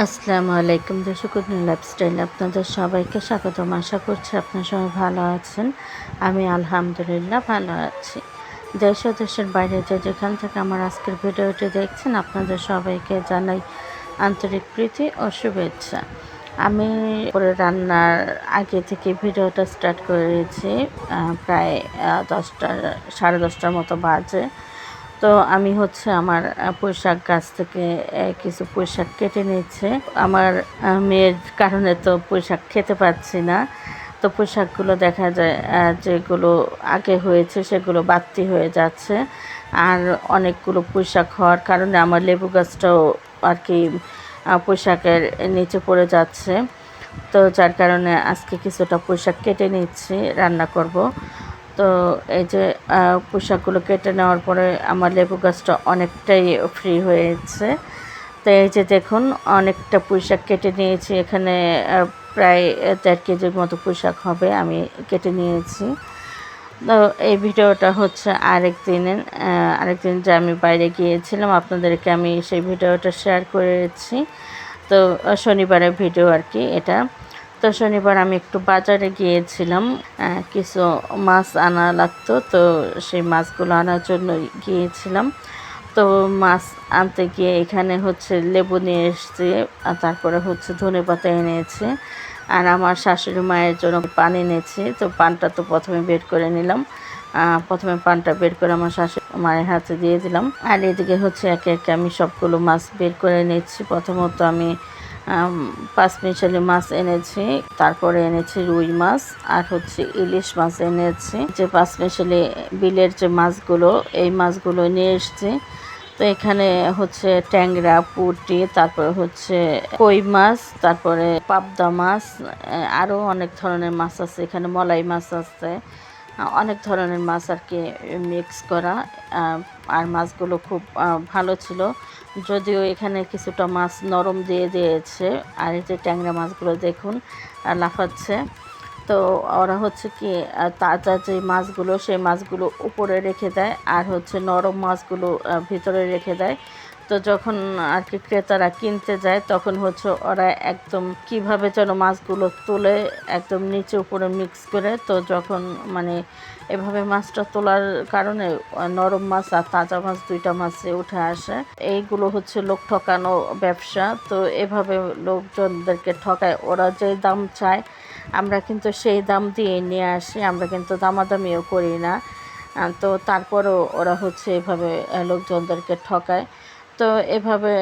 আসসালামু আলাইকুম, দর্শক লাইফস্টাইল আপনাদের সবাইকে স্বাগতম। আশা করছি আপনার সবাই ভালো আছেন। আমি আলহামদুলিল্লাহ ভালো আছি। দেশ ও দেশের বাইরে যে যেখান থেকে আমার আজকের ভিডিওটি দেখছেন, আপনাদের সবাইকে জানাই আন্তরিক প্রীতি ও শুভেচ্ছা। আমি পরে রান্নার আগে থেকে ভিডিওটা স্টার্ট করেছি প্রায় দশটা, সাড়ে দশটার মতো বাজে। তো আমি হচ্ছে আমার আহ, পুঁইশাক গাছ থেকে কিছু পুঁইশাক কেটে নিচ্ছে আমার মেয়ের কারণে তো পুঁইশাক খেতে পাচ্ছি না। তো পোশাকগুলো দেখা যায় যেগুলো আগে হয়েছে সেগুলো বাড়তি হয়ে যাচ্ছে। আর অনেকগুলো পোশাক হওয়ার কারণে আমার লেবু গাছটাও আর কি পোশাকের নিচে পড়ে যাচ্ছে। তো যার কারণে আজকে কিছুটা পোশাক কেটে নিচ্ছি রান্না করব। তো এই যে পোশাকগুলো কেটে নেওয়ার পরে আমার লেবু গাছটা অনেকটাই ফ্রি হয়েছে। তো এই যে দেখুন, অনেকটা পোশাক কেটে নিয়েছি। এখানে প্রায় দেড় কেজির মতো পোশাক হবে আমি কেটে নিয়েছি। তো এই ভিডিওটা হচ্ছে আরেক দিনের আরেক দিন যে আমি বাইরে গিয়েছিলাম, আপনাদেরকে আমি সেই ভিডিওটা শেয়ার করেছি। তো শনিবারের ভিডিও আর কি এটা। তো শনিবার আমি একটু বাজারে গিয়েছিলাম কিছু মাছ আনা লাগতো, তো সেই মাছগুলো আনার জন্য গিয়েছিলাম। তো মাছ আনতে গিয়ে এখানে হচ্ছে লেবু নিয়ে এসছে, আর তারপরে হচ্ছে ধনে পাতা এনেছে, আর আমার শাশুড়ি মায়ের জন্য পান এনেছি, তো পানটা তো প্রথমে বের করে নিলাম। প্রথমে পানটা বের করে আমার শাশুড়ি মায়ের হাতে দিয়ে দিলাম, আর এদিকে হচ্ছে একে একে আমি সবগুলো মাছ বের করে নিচ্ছি। প্রথমত আমি আম, পাঁচ মিশালি মাছ এনেছি তারপরে এনেছি রুই মাছ আর হচ্ছে ইলিশ মাছ এনেছি। যে পাঁচ মিশালি বিলের যে মাছগুলো এই মাছগুলো নিয়ে এসছি। তো এখানে হচ্ছে ট্যাংরা পুটি তারপরে হচ্ছে কই মাছ তারপরে পাবদা মাছ আরও অনেক ধরনের মাছ আছে। এখানে মলাই মাছ আছে। অনেক ধরনের মাছ আর কি মিক্স করা। আর মাছগুলো খুব ভালো ছিল। যদিও এখানে কিছুটা মাছ নরম দিয়ে দিয়েছে। আর এই যে ট্যাংরা মাছগুলো দেখুন লাফাচ্ছে। তো ওরা হচ্ছে কি তাজা যে মাছগুলো, সেই মাছগুলো উপরে রেখে দেয়, আর হচ্ছে নরম মাছগুলো ভিতরে রেখে দেয়। তো যখন আর কি ক্রেতারা কিনতে যায়, তখন হচ্ছে ওরা একদম কীভাবে যেন মাছগুলো তুলে একদম নিচে উপরে মিক্স করে, তো যখন মানে এভাবে মাছটা তোলার কারণে নরম মাছ আর তাজা মাছ, দুইটা মাছে উঠে আসে। এইগুলো হচ্ছে লোক ঠকানো ব্যবসা, তো এভাবে লোকজনদেরকে ঠকায়। ওরা যে দাম চায়, আমরা কিন্তু সেই দাম দিয়ে নিয়ে আসি, আমরা কিন্তু দামাদামিও করি না। তো তারপরও ওরা হচ্ছে এভাবে লোকজনদেরকে ঠকায়। তো এভাবে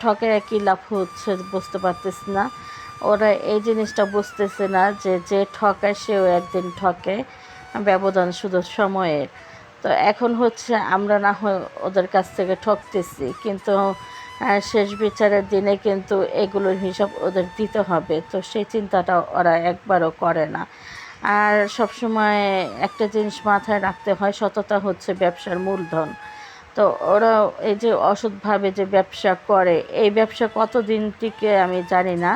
ঠকায় কি লাভ হচ্ছে, বুঝতে পারতেছি না। ওরা এই জিনিসটা বুঝতেছে না যে যে ঠকায় সেও একদিন ঠকে। ব্যবধান শুধু সময়ের। তো এখন হচ্ছে আমরা না হয় ওদের কাছ থেকে ঠকতেছি, কিন্তু শেষ বিচারের দিনে কিন্তু এগুলোর হিসাব ওদের দিতে হবে। তো সেই চিন্তাটা ওরা একবারও করে না। আর সবসময় একটা জিনিস মাথায় রাখতে হয়, সততা হচ্ছে ব্যবসার মূলধন। তো ওরা এই যে অসৎভাবে যে ব্যবসা করে, এই ব্যবসা কতদিন টিকে আমি জানি না।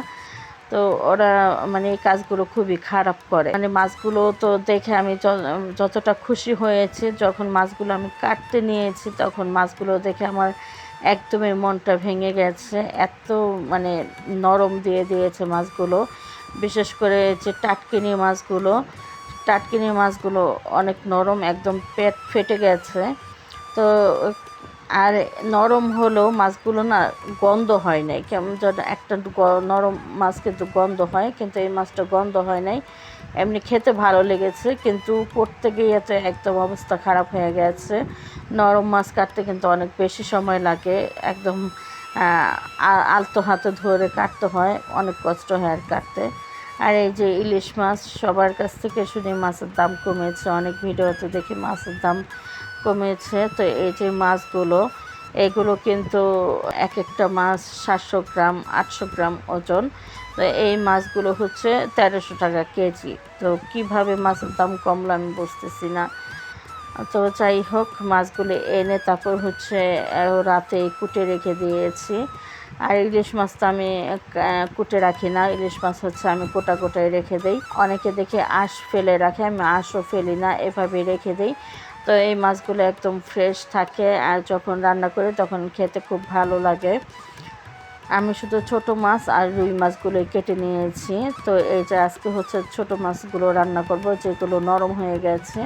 তো ওরা মানে এই কাজগুলো খুবই খারাপ করে। মানে মাছগুলো তো দেখে আমি যতটা খুশি হয়েছি, যখন মাছগুলো আমি কাটতে নিয়েছি, তখন মাছগুলো দেখে আমার একদমই মনটা ভেঙে গেছে। এত মানে নরম দিয়ে দিয়েছে মাছগুলো। বিশেষ করে যে টাটকিনি মাছগুলো টাটকিনি মাছগুলো অনেক নরম, একদম পেট ফেটে গেছে। তো, আর নরম হলেও মাছগুলো না গন্ধ হয় নাই। কেমন যেন একটা নরম মাছ কিন্তু গন্ধ হয়, কিন্তু এই মাছটা গন্ধ হয় নাই। এমনি খেতে ভালো লেগেছে, কিন্তু করতে গিয়ে তো একদম অবস্থা খারাপ হয়ে গেছে। নরম মাছ কাটতে কিন্তু অনেক বেশি সময় লাগে, একদম আলতো হাতে ধরে কাটতে হয়, অনেক কষ্ট হয় আর কাটতে। আর এই যে ইলিশ মাছ, সবার কাছ থেকে শুনি মাছের দাম কমেছে, অনেক ভিডিওতে দেখি মাছের দাম কমেছে। তো এই যে মাছগুলো, এগুলো কিন্তু এক একটা মাছ সাতশো গ্রাম, আটশো গ্রাম ওজন। তো এই মাছগুলো হচ্ছে তেরোশো টাকা কেজি। তো কীভাবে মাছের দাম কমলো আমি বুঝতেছি না। তো যাই হোক, মাছগুলো এনে তারপর হচ্ছে রাতে কুটে রেখে দিয়েছি। আর ইলিশ মাছ তো আমি কুটে রাখি না। ইলিশ মাছ হচ্ছে আমি কোটা কোটায় রেখে দেই। অনেকে দেখে আঁশ ফেলে রাখে, আমি আঁশও ফেলি না এভাবে রেখে দেই। তো এই মাছগুলো একদম ফ্রেশ থাকে আর যখন রান্না করি তখন খেতে খুব ভালো লাগে। আমি শুধু ছোট মাছ আর রুই মাছগুলো কেটে নিয়েছি। তো এই যে আজকে হচ্ছে ছোট মাছগুলো রান্না করব, যেগুলো নরম হয়ে গেছে,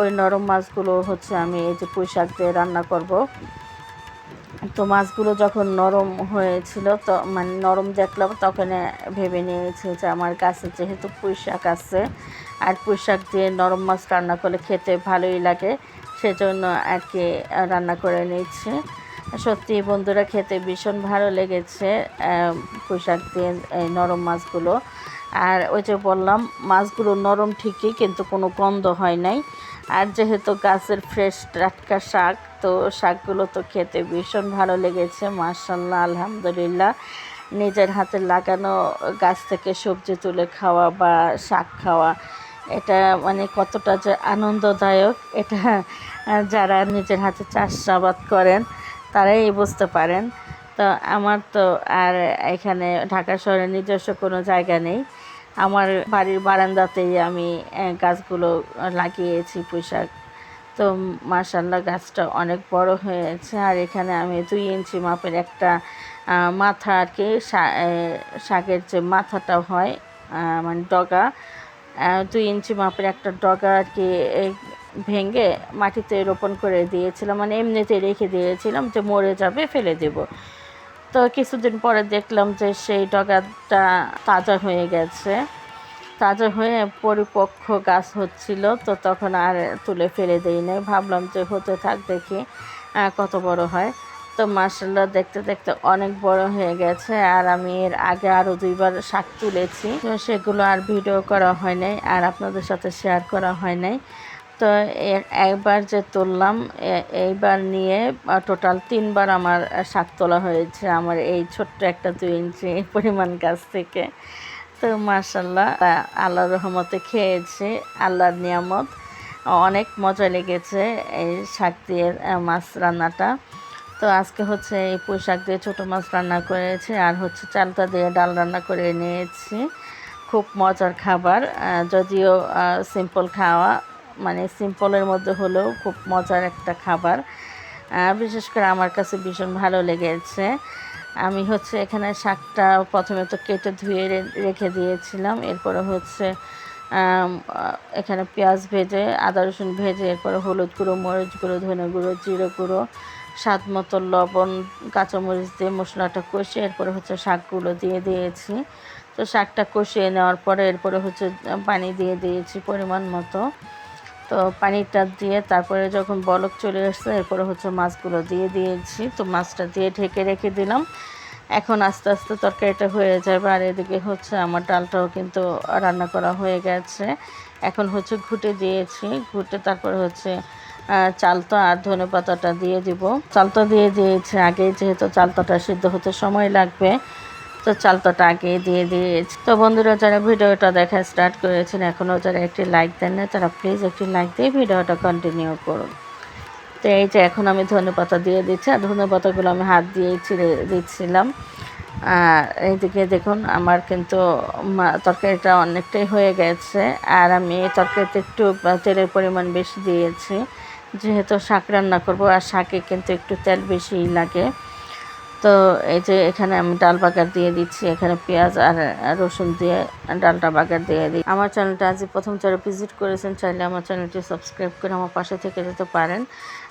ওই নরম মাছগুলো হচ্ছে আমি এই যে পুঁই শাক দিয়ে রান্না করব। তো মাছগুলো যখন নরম হয়েছিল তো মানে নরম দেখলাম, তখন ভেবে নিয়েছি যে আমার কাছে যেহেতু পুঁই শাক আছে আর পুঁই শাক দিয়ে নরম মাছ রান্না করলে খেতে ভালোই লাগে, সেজন্য আর কি রান্না করে নিচ্ছি সত্যি বন্ধুরা, খেতে ভীষণ ভালো লেগেছে পোশাক দিয়ে, এই নরম মাছগুলো। আর ওই যে বললাম, মাছগুলো নরম ঠিকই, কিন্তু কোনো গন্ধ হয় নাই। আর যেহেতু গাছের ফ্রেশ টাটকা শাক, তো শাকগুলো তো খেতে ভীষণ ভালো লেগেছে মার্শাল্লাহ আলহামদুলিল্লাহ। নিজের হাতে লাগানো গাছ থেকে সবজি তুলে খাওয়া বা শাক খাওয়া এটা মানে কতটা যে আনন্দদায়ক এটা যারা নিজের হাতে চাষাবাদ করেন, তারাই বুঝতে পারেন। তো আমার তো আর এখানে ঢাকা শহরে নিজস্ব কোনো জায়গা নেই। আমার বাড়ির বারান্দাতেই আমি গাছগুলো লাগিয়েছি পোশাক তো মার্শাল্লাহ গাছটা অনেক বড় হয়েছে। আর এখানে আমি দুই ইঞ্চি মাপের একটা মাথা আর কি শাকের যে মাথাটা হয় মানে ডগা দুই ইঞ্চি মাপের একটা ডগা আর কি ভেঙে মাটিতে রোপণ করে দিয়েছিলাম। মানে এমনিতে রেখে দিয়েছিলাম যে মরে যাবে, ফেলে দেব। তো কিছুদিন পরে দেখলাম যে সেই ডগাটা তাজা হয়ে গেছে। তাজা হয়ে পরিপক্ষ গাছ হচ্ছিল, তো তখন আর তুলে ফেলে দিই নাই। ভাবলাম যে হতে থাক দেখি কত বড় হয়। তো মার্শাল্লাহ দেখতে দেখতে অনেক বড় হয়ে গেছে আর আমি এর আগে আরও দুইবার শাক তুলেছি। তো সেগুলো আর ভিডিও করা হয় নাই আর আপনাদের সাথে শেয়ার করা হয় নাই। তো একবার যে তুললাম এইবার নিয়ে টোটাল তিনবার আমার শাক তোলা হয়েছে আমার এই ছোট্ট একটা দুই ইঞ্চি পরিমাণ গাছ থেকে। তো মার্শাল্লাহ আল্লাহর রহমতে খেয়েছি, আল্লাহর নিয়ামত। অনেক মজা লেগেছে এই শাক দিয়ে মাছ রান্নাটা। তো আজকে হচ্ছে এই পোশাক দিয়ে ছোটো মাছ রান্না করেছি, আর হচ্ছে চালটা দিয়ে ডাল রান্না করে নিয়েছি। খুব মজার খাবার যদিও সিম্পল খাওয়া মানে সিম্পলের মধ্যে হলেও খুব মজার একটা খাবার। বিশেষ করে আমার কাছে ভীষণ ভালো লেগেছে। আমি হচ্ছে এখানে শাকটা প্রথমে তো কেটে ধুয়ে রেখে দিয়েছিলাম, এরপরে হচ্ছে এখানে পেঁয়াজ ভেজে, আদা রসুন ভেজে, এরপরে হলুদ গুঁড়ো, মরিচ গুঁড়ো, ধনে গুঁড়ো, জিরে গুঁড়ো স্বাদ মতো লবণ, কাঁচামরিচ দিয়ে মশলাটা কষিয়ে এরপরে হচ্ছে শাকগুলো দিয়ে দিয়েছি। তো শাকটা কষিয়ে নেওয়ার পরে এরপরে হচ্ছে পানি দিয়ে দিয়েছি পরিমাণ মতো। তো পানিটা দিয়ে তারপরে যখন বলক চলে আসছে, এরপরে হচ্ছে মাছগুলো দিয়ে দিয়েছি। তো মাছটা দিয়ে ঢেকে রেখে দিলাম। এখন আস্তে আস্তে তরকারিটা হয়ে যাবে। আর এদিকে হচ্ছে আমার ডালটাও কিন্তু রান্না করা হয়ে গেছে। এখন হচ্ছে ঘুটে দিয়েছি। ঘুটে তারপরে হচ্ছে চালতা আর ধনে পাতাটা দিয়ে দিব। চালতা দিয়ে দিয়েছি আগে যেহেতু চালতাটা সিদ্ধ হতে সময় লাগবে, তো চালতাটা আগে দিয়ে দিয়েছি। তো বন্ধুরা, যারা ভিডিওটা দেখা স্টার্ট করেছেন, এখনও যারা একটি লাইক দেন না তারা প্লিজ একটি লাইক দিয়ে ভিডিওটা কন্টিনিউ করুন। তো এই যে এখন আমি ধনে পাতা দিয়ে দিচ্ছি, আর ধনে পাতাগুলো আমি হাত দিয়েই ছিঁড়ে দিচ্ছিলাম। আর এইদিকে দেখুন, আমার কিন্তু তরকারিটা অনেকটাই হয়ে গেছে, আর আমি তরকারিতে একটু তেলের পরিমাণ বেশি দিয়েছি। যেহেতু শাক রান্না করব আর শাকে কিন্তু একটু তেল বেশিই লাগে। তো এই যে এখানে আমি ডাল বাগার দিয়ে দিচ্ছি, এখানে পেঁয়াজ আর রসুন দিয়ে ডালটা বাগার দিয়ে দিই। আমার চ্যানেলটা আজকে প্রথম যারা ভিজিট করেছেন, চাইলে আমার চ্যানেলটি সাবস্ক্রাইব করে আমার পাশে থেকে যেতে পারেন।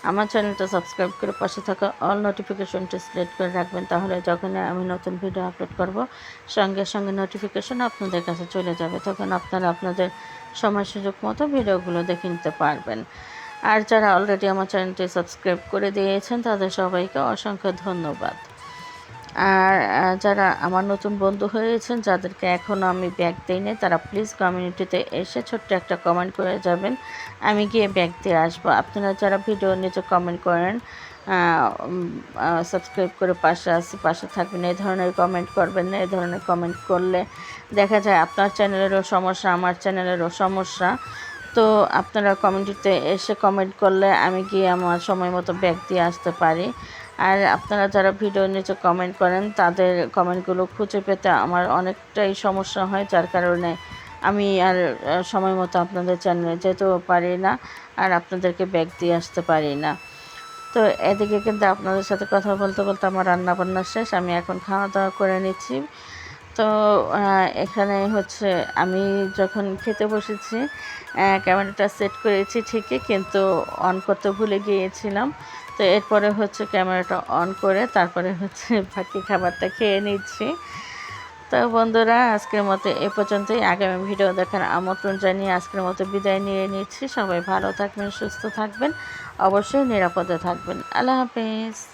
আমার চ্যানেলটা সাবস্ক্রাইব করে পাশে থাকা অল নোটিফিকেশনটি সিলেক্ট করে রাখবেন, তাহলে যখন আমি নতুন ভিডিও আপলোড করব, সঙ্গে সঙ্গে নোটিফিকেশন আপনাদের কাছে চলে যাবে। তখন আপনারা আপনাদের সময় সুযোগ মতো ভিডিওগুলো দেখে নিতে পারবেন। আর যারা অলরেডি আমার চ্যানেলটি সাবস্ক্রাইব করে দিয়েছেন, তাদের সবাইকে অসংখ্য ধন্যবাদ। আর যারা আমার নতুন বন্ধু হয়েছেন, যাদেরকে এখনও আমি ব্যাগ দিইনি তারা প্লিজ কমিউনিটিতে এসে ছোট্ট একটা কমেন্ট করে যাবেন। আমি গিয়ে ব্যাগ দিয়ে আসব। আপনারা যারা ভিডিও নিচে কমেন্ট করেন সাবস্ক্রাইব করে পাশে আসি পাশে থাকবেন, এই ধরনের কমেন্ট করবেন না, এই ধরনের কমেন্ট করলে দেখা যায় আপনার চ্যানেলেরও সমস্যা, আমার চ্যানেলেরও সমস্যা। তো আপনারা কমেন্টিতে এসে কমেন্ট করলে আমি গিয়ে আমার সময় মতো ব্যাগ দিয়ে আসতে পারি। আর আপনারা যারা ভিডিও নিচে কমেন্ট করেন, তাদের কমেন্টগুলো খুঁজে পেতে আমার অনেকটাই সমস্যা হয়, যার কারণে আমি আর সময় মতো আপনাদের চ্যানেলে যেতেও পারি না আর আপনাদেরকে ব্যাগ দিয়ে আসতে পারি না। তো এদিকে কিন্তু আপনাদের সাথে কথা বলতে বলতে আমার রান্না বান্না শেষ, আমি এখন খাওয়া দাওয়া করে নিচ্ছি। তো এখানে হচ্ছে আমি যখন খেতে বসেছি ক্যামেরাটা সেট করেছি ঠিকই, কিন্তু অন করতে ভুলে গিয়েছিলাম। তো এরপরে হচ্ছে ক্যামেরাটা অন করে তারপরে হচ্ছে বাকি খাবারটা খেয়ে নিচ্ছি। তো বন্ধুরা, আজকের মতো এ পর্যন্তই। আগামী ভিডিও দেখার আমন্ত্রণ জানিয়ে আজকের মতো বিদায় নিয়ে নিচ্ছি। সবাই ভালো থাকবেন, সুস্থ থাকবেন, অবশ্যই নিরাপদে থাকবেন। আল্লাহ হাফিজ।